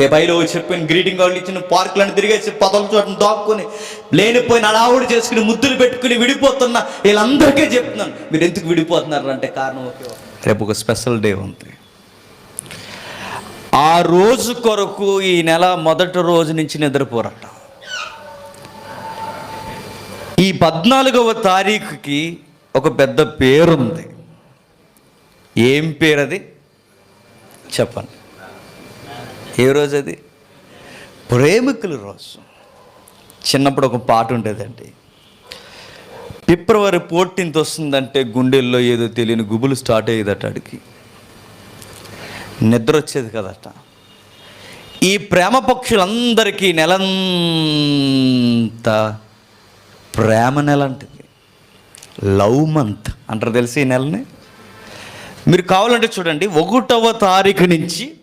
రేపైలో చెప్పిన గ్రీటింగ్ కార్డులు ఇచ్చిన పార్కులను తిరిగేసి పదల చోట దాక్కుని లేనిపోయిన అడావుడు చేసుకుని ముద్దులు పెట్టుకుని విడిపోతున్న వీళ్ళందరికీ చెప్తున్నాను. మీరు ఎందుకు విడిపోతున్నారు అంటే కారణం ఒకే రేపు ఒక స్పెషల్ డే ఉంది. ఆ రోజు కొరకు ఈ నెల మొదటి రోజు నుంచి నిద్రపోరట. ఈ పద్నాలుగవ తారీఖుకి ఒక పెద్ద పేరుంది. ఏం పేరు అది చెప్పండి. ఏ రోజు అది? ప్రేమికుల రోజు. చిన్నప్పుడు ఒక పాట ఉండేదండి. ఫిబ్రవరి ఫోర్టీన్త్ వస్తుందంటే గుండెల్లో ఏదో తెలియని గుబులు స్టార్ట్ అయ్యేదట అడిగి. నిద్ర వచ్చేది కదట. ఈ ప్రేమ పక్షులందరికీ నెలంతా ప్రేమ నెల అంటుంది. లవ్ మంత్ అంటారు తెలిసి ఈ నెలని? మీరు కావాలంటే చూడండి ఒకటవ తారీఖు నుంచి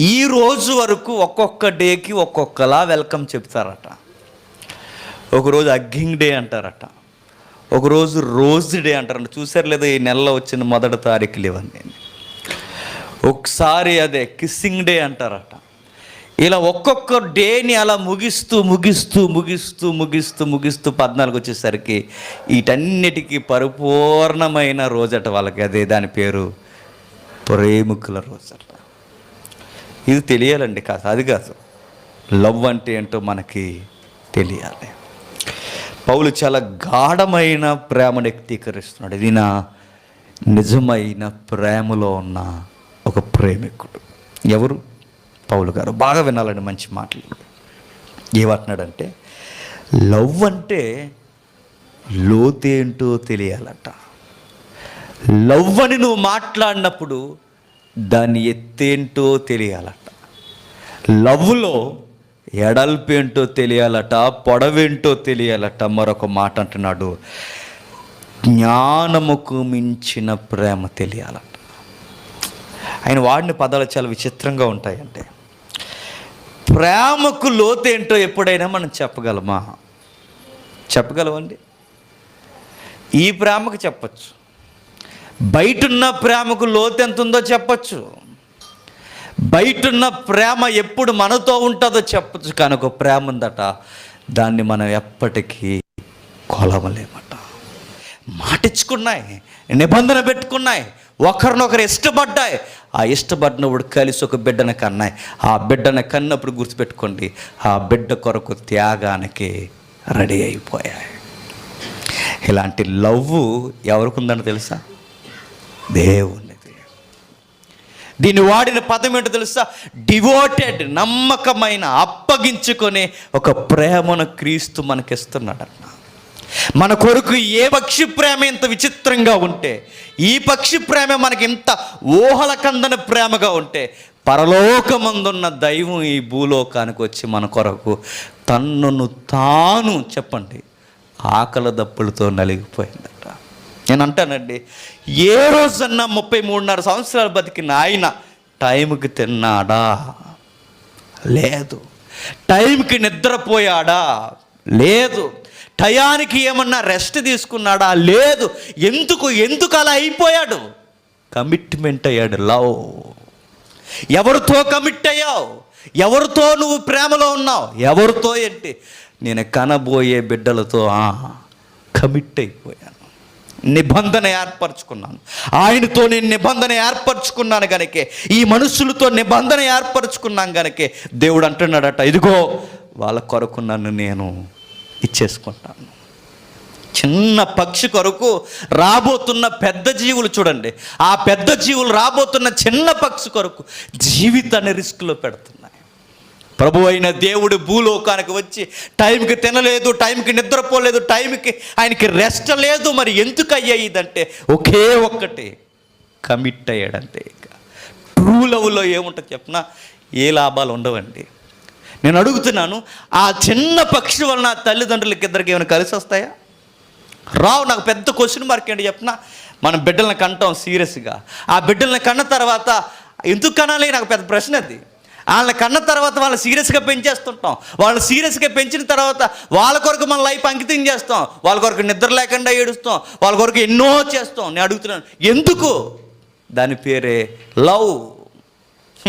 ఈ రోజు వరకు ఒక్కొక్క డేకి ఒక్కొక్కలా వెల్కమ్ చెప్తారట. ఒకరోజు అగ్గింగ్ డే అంటారట. ఒకరోజు రోజ్ డే అంటారట. చూసారు లేదా ఈ నెలలో వచ్చిన మొదటి తారీఖులు ఇవన్నీ. ఒకసారి అదే కిస్సింగ్ డే అంటారట. ఇలా ఒక్కొక్క డేని అలా ముగిస్తూ ముగిస్తూ ముగిస్తూ ముగిస్తూ ముగిస్తూ పద్నాలుగు వచ్చేసరికి వీటన్నిటికీ పరిపూర్ణమైన రోజట వాళ్ళకి అదే దాని పేరు. ప్రేమికుల రోజట. ఇది తెలియాలండి కాదు అది కాదు. లవ్ అంటే ఏంటో మనకి తెలియాలి. పౌలు చాలా గాఢమైన ప్రేమను వ్యక్తీకరిస్తున్నాడు. ఇది నా నిజమైన ప్రేమలో ఉన్న ఒక ప్రేమికుడు. ఎవరు? పౌలు గారు. బాగా వినాలండి మంచి మాటలు. ఏమంటున్నాడంటే లవ్ అంటే లోతేంటో తెలియాలట. లవ్ అని నువ్వు మాట్లాడినప్పుడు దాని ఎత్తేంటో తెలియాలట. లవ్లో ఎడల్పేంటో తెలియాలట పొడవేంటో తెలియాలట మరొక మాట అంటున్నాడు. జ్ఞానముకు మించిన ప్రేమ తెలియాలట. ఆయన వాడిన పదాలు చాలా విచిత్రంగా ఉంటాయంటే. ప్రేమకు లోతేంటో ఎప్పుడైనా మనం చెప్పగలమా? చెప్పగలమండి? ఈ ప్రేమకు చెప్పచ్చు. బయటున్న ప్రేమకు లోతు ఎంత ఉందో చెప్పచ్చు. బయటున్న ప్రేమ ఎప్పుడు మనతో ఉంటుందో చెప్పచ్చు కానీ ఒక ప్రేమ ఉందట దాన్ని మనం ఎప్పటికీ కొలవలేమట. మాటిచ్చుకున్నాయి నిబంధన పెట్టుకున్నాయి ఒకరినొకరు ఇష్టపడ్డాయి. ఆ ఇష్టపడినప్పుడు కలిసి ఒక బిడ్డను కన్నాయి. ఆ బిడ్డను కన్నప్పుడు గుర్తుపెట్టుకోండి ఆ బిడ్డ కొరకు త్యాగానికి రెడీ అయిపోయాయి. ఇలాంటి లవ్ ఎవరికి ఉందని తెలుసా? దేవునిది. దీన్ని వాడిన పదం ఏంటో తెలుసా? డివోటెడ్ నమ్మకమైన అప్పగించుకునే ఒక ప్రేమను క్రీస్తు మనకిస్తున్నాడన్న మన కొరకు ఏ పక్షి ప్రేమ ఇంత విచిత్రంగా ఉంటే ఈ పక్షి ప్రేమ మనకి ఇంత ఊహల కందని ప్రేమగా ఉంటే పరలోకమందున్న దైవం ఈ భూలోకానికి వచ్చి మన కొరకు తన్నును తాను చెప్పండి ఆకలి దప్పులతో నలిగిపోయింది. నేను అంటానండి ఏ రోజన్నా ముప్పై మూడున్నర సంవత్సరాలు బతికిన ఆయన టైంకి తిన్నాడా? లేదు. టైంకి నిద్రపోయాడా? లేదు. టయానికి ఏమన్నా రెస్ట్ తీసుకున్నాడా? లేదు. ఎందుకు ఎందుకు అలా అయిపోయాడు? కమిట్మెంట్ అయ్యాడు లవ్. ఎవరితో కమిట్ అయ్యావు? ఎవరితో నువ్వు ప్రేమలో ఉన్నావు? ఎవరితో ఏంటి? నేను కనబోయే బిడ్డలతో కమిట్ అయిపోయాను నిబంధన ఏర్పరచుకున్నాను. ఆయనతో నేను నిబంధన ఏర్పరచుకున్నాను గనకే ఈ మనుషులతో నిబంధన ఏర్పరచుకున్నాను గనకే దేవుడు అంటున్నాడట ఇదిగో వాళ్ళ కొరకు నన్ను నేను ఇచ్చేసుకుంటాను. చిన్న పక్షి కొరకు రాబోతున్న పెద్ద జీవులు చూడండి. ఆ పెద్ద జీవులు రాబోతున్న చిన్న పక్షి కొరకు జీవితాన్ని రిస్క్లో పెడుతుంది. ప్రభు అయిన దేవుడు భూలోకానికి వచ్చి టైంకి తినలేదు టైంకి నిద్రపోలేదు టైంకి ఆయనకి రెస్ట్ లేదు. మరి ఎందుకు అయ్యాయిదంటే ఒకే ఒక్కటి కమిట్ అయ్యాడంతే ఇక. ట్రూ లవ్లో ఏముంటుంది చెప్పినా? ఏ లాభాలు ఉండవండి. నేను అడుగుతున్నాను ఆ చిన్న పక్షి వలన తల్లిదండ్రులకి ఇద్దరికి ఏమైనా కలిసి వస్తాయా? రావు నాకు పెద్ద క్వశ్చన్ మార్క్ ఏంటి చెప్పిన? మనం బిడ్డలను కంటాం సీరియస్గా. ఆ బిడ్డలను కన్న తర్వాత ఎందుకు కనాలి? నాకు పెద్ద ప్రశ్న అది. వాళ్ళని కన్న తర్వాత వాళ్ళని సీరియస్గా పెంచేస్తుంటాం. వాళ్ళని సీరియస్గా పెంచిన తర్వాత వాళ్ళ కొరకు మన లైఫ్ అంకితం చేస్తాం. వాళ్ళ కొరకు నిద్ర లేకుండా ఏడుస్తాం. వాళ్ళ కొరకు ఎన్నో చేస్తాం. నేను అడుగుతున్నాను ఎందుకు? దాని పేరే లవ్.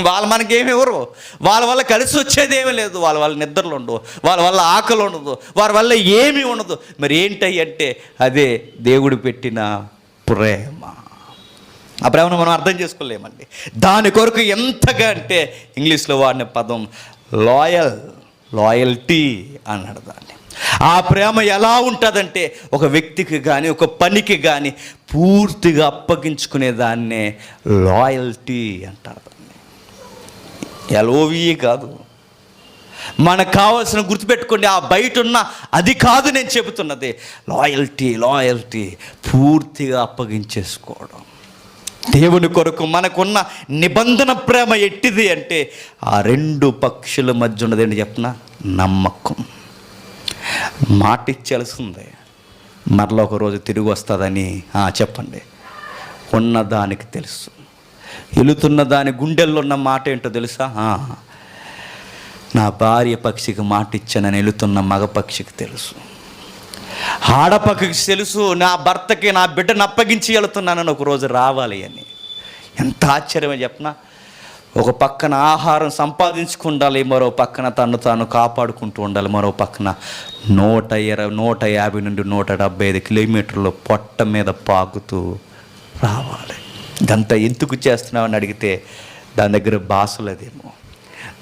వాళ్ళు మనకేమి ఇవ్వరు. వాళ్ళ వల్ల కలిసి వచ్చేది ఏమీ లేదు. వాళ్ళ వల్ల నిద్రలు ఉండవు. వాళ్ళ వల్ల ఆకలి ఉండదు. వారి వల్ల ఏమీ ఉండదు. మరి ఏంటి అంటే అదే దేవుడు పెట్టిన ప్రేమ. ఆ ప్రేమను మనం అర్థం చేసుకోలేమండి. దాని కొరకు ఎంతగా అంటే ఇంగ్లీష్లో వాడిన పదం లాయల్ లాయల్టీ అన్నాడు దాన్ని. ఆ ప్రేమ ఎలా ఉంటుందంటే ఒక వ్యక్తికి కానీ ఒక పనికి కానీ పూర్తిగా అప్పగించుకునే దాన్నే లాయల్టీ అంటారు దాన్ని. ఎల్ఓవిఏ కాదు. మనకు కావాల్సిన గుర్తుపెట్టుకోండి ఆ బయట ఉన్న అది కాదు నేను చెబుతున్నది. లాయల్టీ లాయల్టీ పూర్తిగా అప్పగించేసుకోవడం. దేవుని కొరకు మనకున్న నిబంధన ప్రేమ ఎట్టిది అంటే ఆ రెండు పక్షుల మధ్య ఉన్నది ఏంటి చెప్పిన నమ్మకం. మాట ఇచ్చేయాల్సిందే. మరలా ఒక రోజు తిరిగి వస్తుందని చెప్పండి. ఉన్నదానికి తెలుసు. వెళుతున్న దాని గుండెల్లో ఉన్న మాట ఏంటో తెలుసా? నా భార్య పక్షికి మాట ఇచ్చానని వెళుతున్న మగ పక్షికి తెలుసు. ఆడపక్కకి తెలుసు నా భర్తకి నా బిడ్డను అప్పగించి వెళుతున్నానని ఒక రోజు రావాలి అని. ఎంత ఆశ్చర్యమే చెప్పనా? ఒక పక్కన ఆహారం సంపాదించుకుండాలి మరో పక్కన తను తాను కాపాడుకుంటూ ఉండాలి మరో పక్కన నూట ఇరవై నూట యాభై నుండి నూట డెబ్బై ఐదు కిలోమీటర్లు పొట్ట మీద పాకుతూ రావాలి. ఇదంతా ఎందుకు చేస్తున్నామని అడిగితే దాని దగ్గర భాష లేదేమో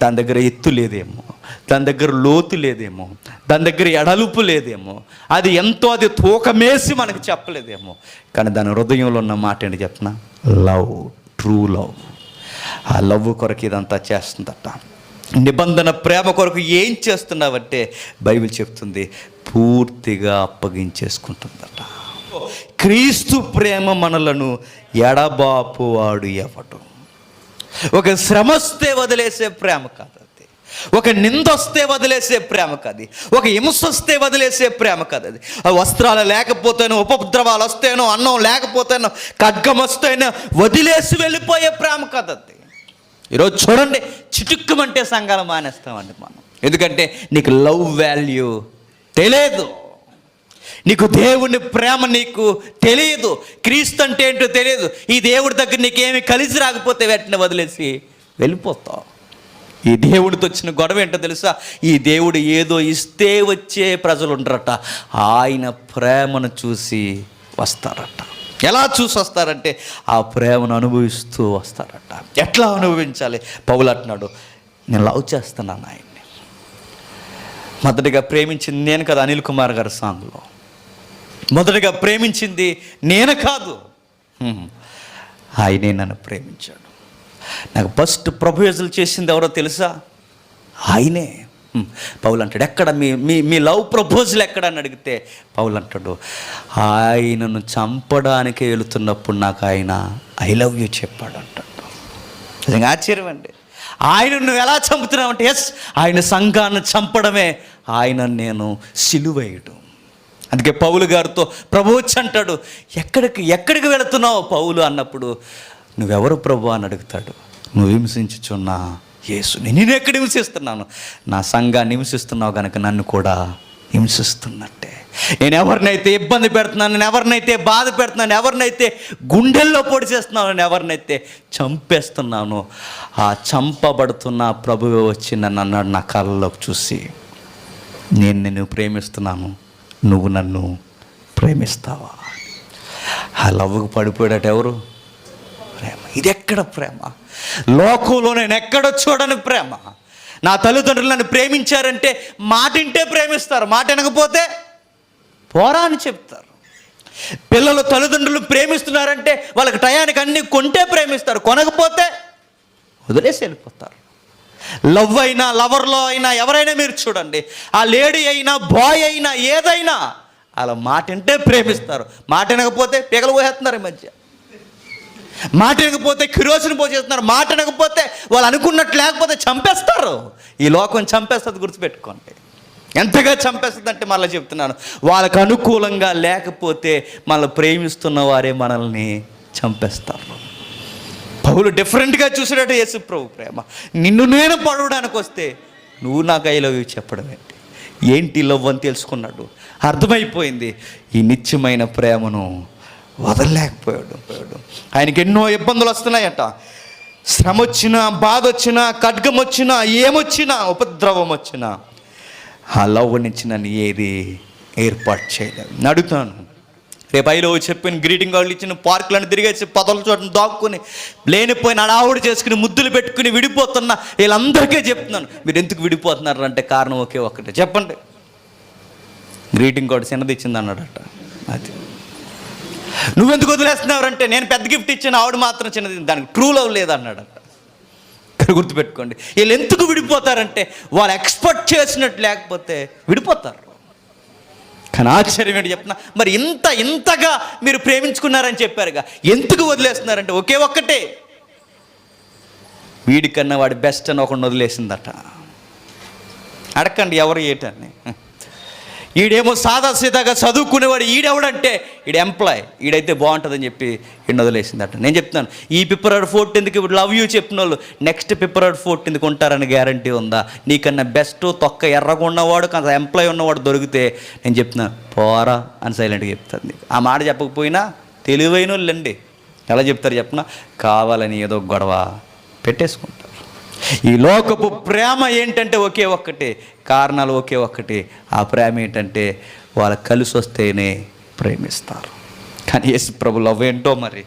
దాని దగ్గర ఎత్తు లేదేమో దాని దగ్గర లోతు లేదేమో దాని దగ్గర ఎడలుపు లేదేమో అది ఎంతో అది తూకమేసి మనకు చెప్పలేదేమో. కానీ దాని హృదయంలో ఉన్న మాట ఏంటి చెప్పిన? Love true love. ఆ లవ్ కొరకు ఇదంతా చేస్తుందట. నిబంధన ప్రేమ కొరకు ఏం చేస్తున్నావంటే బైబిల్ చెప్తుంది పూర్తిగా అప్పగించేసుకుంటుందట. క్రీస్తు ప్రేమ మనలను ఎడబాపు వాడు ఎవడు? ఒక శ్రమస్తే వదిలేసే ప్రేమ కాదు. ఒక నిందొస్తే వదిలేసే ప్రేమ కది. ఒక హింసొస్తే వదిలేసే ప్రేమ కాదు అది. ఆ వస్త్రాలు లేకపోతేనో ఉపద్రవాలు వస్తేనో అన్నం లేకపోతేనో ఖడ్గం వస్తేనో వదిలేసి వెళ్ళిపోయే ప్రేమ కథ అది. ఈరోజు చూడండి చిటుక్కుమంటే సంఘాలు మానేస్తామండి మనం. ఎందుకంటే నీకు లవ్ వాల్యూ తెలియదు నీకు దేవుని ప్రేమ నీకు తెలియదు క్రీస్తు అంటే ఏంటో తెలియదు ఈ దేవుడి దగ్గర నీకేమి కలిసి రాకపోతే వెంటనే వదిలేసి వెళ్ళిపోతావు. ఈ దేవుడితో వచ్చిన గొడవ ఏంటో తెలుసా? ఈ దేవుడు ఏదో ఇస్తే వచ్చే ప్రజలు ఉండరట ఆయన ప్రేమను చూసి వస్తారట. ఎలా చూసి వస్తారంటే ఆ ప్రేమను అనుభవిస్తూ వస్తారట. ఎట్లా అనుభవించాలి? పౌలు అంటున్నాడు నేను లవ్ చేస్తున్నాను ఆయన్ని మొదటిగా ప్రేమించింది నేను కదా అనిల్ కుమార్ గారి సాంగ్లో. మొదటిగా ప్రేమించింది నేను కాదు. ఆయనే నన్ను ప్రేమించాడు. నాకు ఫస్ట్ ప్రపోజల్ చేసింది ఎవరో తెలుసా? ఆయనే. పౌలు అంటాడు ఎక్కడ మీ మీ మీ లవ్ ప్రపోజల్ ఎక్కడ? అని అడిగితే పౌలు అంటాడు ఆయనను చంపడానికి వెళుతున్నప్పుడు నాకు ఆయన ఐ లవ్ యూ చెప్పాడు అంటాడు నిజంగా ఆశ్చర్యం అండి. ఆయన నువ్వు ఎలా చంపుతున్నావు? అంటే ఎస్ ఆయన సంఘాన్ని చంపడమే ఆయన నేను సిలువేయడం అందుకే పౌలు గారితో ప్రభు అంటాడు ఎక్కడికి ఎక్కడికి వెళుతున్నావు? పౌలు అన్నప్పుడు నువ్వెవరు ప్రభు అని అడుగుతాడు. నువ్వు హింసించుచున్నా యేసుని నేను ఎక్కడ హింసిస్తున్నాను? నా సంఘాన్ని హింసిస్తున్నావు కనుక నన్ను కూడా హింసిస్తున్నట్టే. నేను ఎవరినైతే ఇబ్బంది పెడుతున్నాను నేను ఎవరినైతే బాధ పెడుతున్నాను ఎవరినైతే గుండెల్లో పొడి చేస్తున్నాను నేను ఎవరినైతే చంపేస్తున్నాను ఆ చంపబడుతున్న ప్రభువే వచ్చి నన్ను అన్నాడు నా కళ్ళలోకి చూసి. నేను నిన్ను ప్రేమిస్తున్నాను. నువ్వు నన్ను ప్రేమిస్తావా? ఆ లవ్కు పడిపోయాడట ఎవరు? ప్రేమ. ఇది ఎక్కడ ప్రేమ? లోకంలో నేను ఎక్కడ చూడని ప్రేమ? నా తల్లిదండ్రులు నన్ను ప్రేమించారంటే మాటింటే ప్రేమిస్తారు మాట వినకపోతే పోరా అని చెప్తారు. పిల్లలు తల్లిదండ్రులు ప్రేమిస్తున్నారంటే వాళ్ళకి టయానికి అన్ని కొంటే ప్రేమిస్తారు కొనకపోతే వదిలేసి వెళ్ళిపోతారు. లవ్ అయినా లవర్లో అయినా ఎవరైనా మీరు చూడండి ఆ లేడీ అయినా బాయ్ అయినా ఏదైనా అలా మాట వింటే ప్రేమిస్తారు. మాట వినకపోతే పిగలు పోసేస్తున్నారు ఈ మధ్య. మాట వినకపోతే కిరోసిని పోసేస్తున్నారు మాట వినకపోతే వాళ్ళు అనుకున్నట్టు లేకపోతే చంపేస్తారు. ఈ లోకం చంపేస్తుంది గుర్తుపెట్టుకోండి. ఎంతగా చంపేస్తుంది అంటే మళ్ళీ చెప్తున్నాను. వాళ్ళకు అనుకూలంగా లేకపోతే మళ్ళీ ప్రేమిస్తున్న వారే మనల్ని చంపేస్తారు. పౌలు డిఫరెంట్గా చూసినట్టు యేసు ప్రభు ప్రేమ. నిన్ను నేను పడవడానికి వస్తే నువ్వు నాకు ఐ లవ్ యూ చెప్పడం ఏంటి? ఏంటి లవ్ అని తెలుసుకున్నాడు. అర్థమైపోయింది. ఈ నిత్యమైన ప్రేమను వదలలేకపోయాడు. పోయాడు ఆయనకి ఎన్నో ఇబ్బందులు వస్తున్నాయట. శ్రమ వచ్చినా బాధ వచ్చినా ఖడ్గం వచ్చినా ఏమొచ్చినా ఉపద్రవం వచ్చినా ఆ లవ్ నుంచి నన్ను ఏది ఏర్పాటు చేయలేదు. అడుగుతాను. రేపు ఐలో చెప్పిన గ్రీటింగ్ కార్డులు ఇచ్చిన పార్కులను తిరిగేసి పదల చోట దాక్కుని లేనిపోయిన అడావుడు చేసుకుని ముద్దులు పెట్టుకుని విడిపోతున్న వీళ్ళందరికీ చెప్తున్నాను. మీరు ఎందుకు విడిపోతున్నారు అంటే కారణం ఒకే ఒక్కటే. చెప్పండి. గ్రీటింగ్ కార్డు చిన్నది ఇచ్చింది అన్నాడట అది. నువ్వెందుకు వదిలేస్తున్నావంటే నేను పెద్ద గిఫ్ట్ ఇచ్చిన ఆవిడ మాత్రం చిన్నది. దానికి ట్రూ లవ్ లేదన్నాడు ఇక్కడ గుర్తుపెట్టుకోండి. వీళ్ళు ఎందుకు విడిపోతారంటే వాళ్ళు ఎక్స్పెక్ట్ చేసినట్టు లేకపోతే విడిపోతారు. కానీ ఆశ్చర్యం ఏంటి చెప్తున్నా? మరి ఇంత ఇంతగా మీరు ప్రేమించుకున్నారని చెప్పారుగా. ఎందుకు వదిలేస్తున్నారంటే ఒకే ఒక్కటే. వీడికన్నా వాడి బెస్ట్ అని ఒకడిని వదిలేసిందట. అడగండి ఎవరు ఏటని? ఈడేమో సాదా సీదాగా చదువుకునేవాడు ఈడెవడంటే ఈడ ఎంప్లాయ్ ఈడైతే బాగుంటుందని చెప్పి ఈయన వదిలేసిందట. నేను చెప్తున్నాను ఈ ఫిబ్రవరి ఫోర్టీన్త్కి ఇప్పుడు లవ్ యూ చెప్పిన వాళ్ళు నెక్స్ట్ ఫిబ్రవరి ఫోర్టీన్త్కి ఉంటారని గ్యారంటీ ఉందా? నీకన్నా బెస్ట్ తొక్క ఎర్రగా ఉన్నవాడు కొంత ఎంప్లాయ్ ఉన్నవాడు దొరికితే నేను చెప్తున్నాను పోరా అని సైలెంట్గా చెప్తాను ఆ మాట చెప్పకపోయినా తెలివైన వాళ్ళండి ఎలా చెప్తారు చెప్పిన? కావాలని ఏదో గొడవ పెట్టేసుకుంటారు. ఈ లోకపు ప్రేమ ఏంటంటే ఒకే ఒక్కటే కారణాలు ఒకే ఒక్కటి. ఆ ప్రేమ ఏంటంటే వాళ్ళు కలిసి వస్తేనే ప్రేమిస్తారు. కానీ యేసు ప్రభులు అవేంటో మరి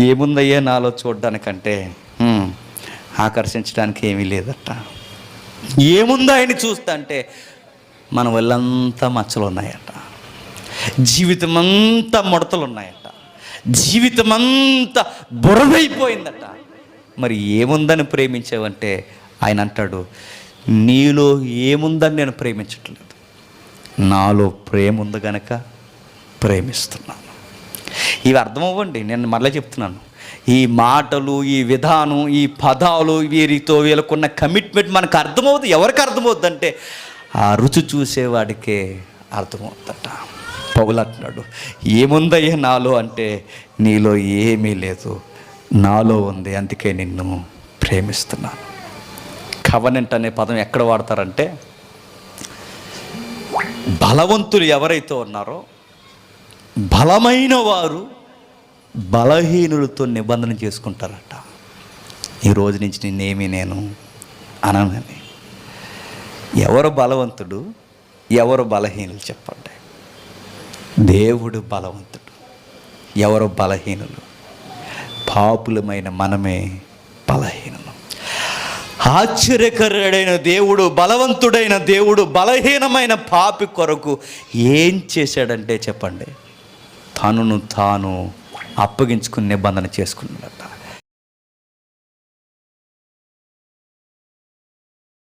ఏముందయ్యే నాలో చూడడానికంటే? ఆకర్షించడానికి ఏమీ లేదట. ఏముందో ఆయన చూస్తా అంటే మన వల్లంతా మచ్చలు ఉన్నాయట జీవితం అంతా ముడతలు ఉన్నాయట జీవితం అంతా బురదైపోయిందట. మరి ఏముందని ప్రేమించావంటే ఆయన అంటాడు నీలో ఏముందని నేను ప్రేమించట్లేదు. నాలో ప్రేమ ఉంది గనక ప్రేమిస్తున్నాను. ఇవి అర్థమవ్వండి నేను మరలా చెప్తున్నాను. ఈ మాటలు ఈ విధానం ఈ పదాలు వీరితో వీళ్ళకున్న కమిట్మెంట్ మనకు అర్థమవుతుంది ఎవరికి అర్థమవుతుంది అంటే ఆ రుచి చూసేవాడికే అర్థమవుతుందట. పౌలు అంటున్నాడు ఏముందయ్యా నాలో? అంటే నీలో ఏమీ లేదు. నాలో ఉంది అందుకే నిన్ను ప్రేమిస్తున్నాను. కవనెంట్ అనే పదం ఎక్కడ వాడతారంటే బలవంతులు ఎవరైతే ఉన్నారో బలమైన వారు బలహీనులతో నిబంధన చేసుకుంటారట. ఈ రోజు నుంచి నిన్నేమి నేను అననని. ఎవరు బలవంతుడు ఎవరు బలహీనులు చెప్పండి. దేవుడు బలవంతుడు ఎవరు బలహీనులు? పాపులమైన మనమే బలహీనులు ఆశ్చర్యకరుడైన దేవుడు బలవంతుడైన దేవుడు బలహీనమైన పాపి కొరకు ఏం చేశాడంటే చెప్పండి. తనను తాను అప్పగించుకుని నిబంధన చేసుకున్నాడు.